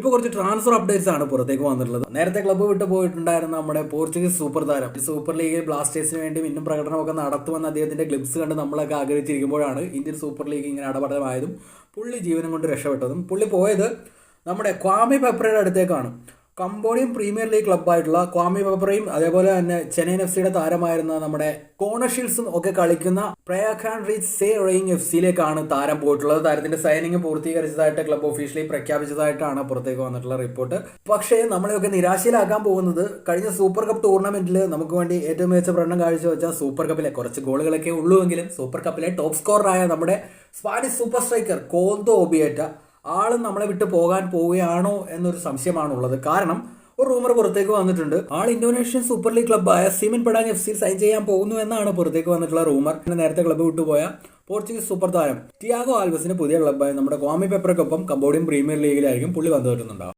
ഇപ്പോൾ കുറച്ച് transfer updates ആണ് പുറത്തേക്ക് വന്നിട്ടുള്ളത്. നേരത്തെ ക്ലബ്ബ് വിട്ട് പോയിട്ടുണ്ടായിരുന്ന നമ്മുടെ പോർച്ചുഗീസ് സൂപ്പർ താരം. സൂപ്പർ ലീഗിൽ ബ്ലാസ്റ്റേഴ്സിന് വേണ്ടി ഇന്നും പ്രകടനമൊക്കെ നടത്തുമെന്ന് അദ്ദേഹത്തിന്റെ ക്ലിപ്സ് കണ്ട് നമ്മളൊക്കെ ആഗ്രഹിച്ചിരിക്കുമ്പോഴാണ് ഇന്ത്യൻ സൂപ്പർ ലീഗ് ഇങ്ങനെ അടപടമായതും പുള്ളി ജീവനം കൊണ്ട് രക്ഷപ്പെട്ടതും. പുള്ളി പോയത് നമ്മുടെ ക്വാമി പെപ്രയുടെ അടുത്തേക്കാണ്. കംബോഡിയൻ പ്രീമിയർ ലീഗ് ക്ലബ്ബായിട്ടുള്ള ക്വാമി ബബ്രയും അതേപോലെ തന്നെ ചെന്നൈയിൻ എഫ് സിയുടെ താരമായിരുന്ന നമ്മുടെ കോണർഷിൽസും ഒക്കെ കളിക്കുന്ന Preah Khan Reach Svay Rieng F സിയിലേക്കാണ് താരം പോയിട്ടുള്ളത്. താരത്തിന്റെ സൈനിങ് പൂർത്തീകരിച്ചതായിട്ട് ക്ലബ്ബ് ഒഫീഷ്യലി പ്രഖ്യാപിച്ചതായിട്ടാണ് പുറത്തേക്ക് വന്നിട്ടുള്ള റിപ്പോർട്ട് പക്ഷേ നമ്മളെയൊക്കെ നിരാശയിലാക്കാൻ പോകുന്നത് കഴിഞ്ഞ സൂപ്പർ കപ്പ് ടൂർണമെന്റിൽ നമുക്ക് വേണ്ടി ഏറ്റവും മികച്ച പ്രകടനം കാഴ്ചവെച്ച സൂപ്പർ കപ്പിലെ കുറച്ച് ഗോളുകളൊക്കെ ഉള്ളുവെങ്കിലും സൂപ്പർ കപ്പിലെ ടോപ്പ് സ്കോററായ നമ്മുടെ Spanish super striker Koldo Obieta ആൾ നമ്മളെ വിട്ട് പോകാൻ പോവുകയാണോ എന്നൊരു സംശയമാണുള്ളത്. കാരണം ഒരു റൂമർ പുറത്തേക്ക് വന്നിട്ടുണ്ട്. ആൾ ഇന്തോനേഷ്യൻ സൂപ്പർ ലീഗ് ക്ലബ്ബായ സിമിൻ പടാങ് എഫ് സിയിൽ സൈൻ ചെയ്യാൻ പോകുന്നു എന്നാണ് പുറത്തേക്ക് വന്നിട്ടുള്ള റൂമർ. നേരത്തെ ക്ലബ്ബ് വിട്ടുപോയ പോർച്ചുഗീസ് സൂപ്പർ താരം ടിയാഗോ ആൽവസിന് പുതിയ ക്ലബ്ബായ നമ്മുടെ കോമി പെപ്പറക്കൊപ്പം കംബോഡിയൻ പ്രീമിയർ ലീഗിലായിരിക്കും പുള്ളി വന്നു കിട്ടുന്നുണ്ടാവും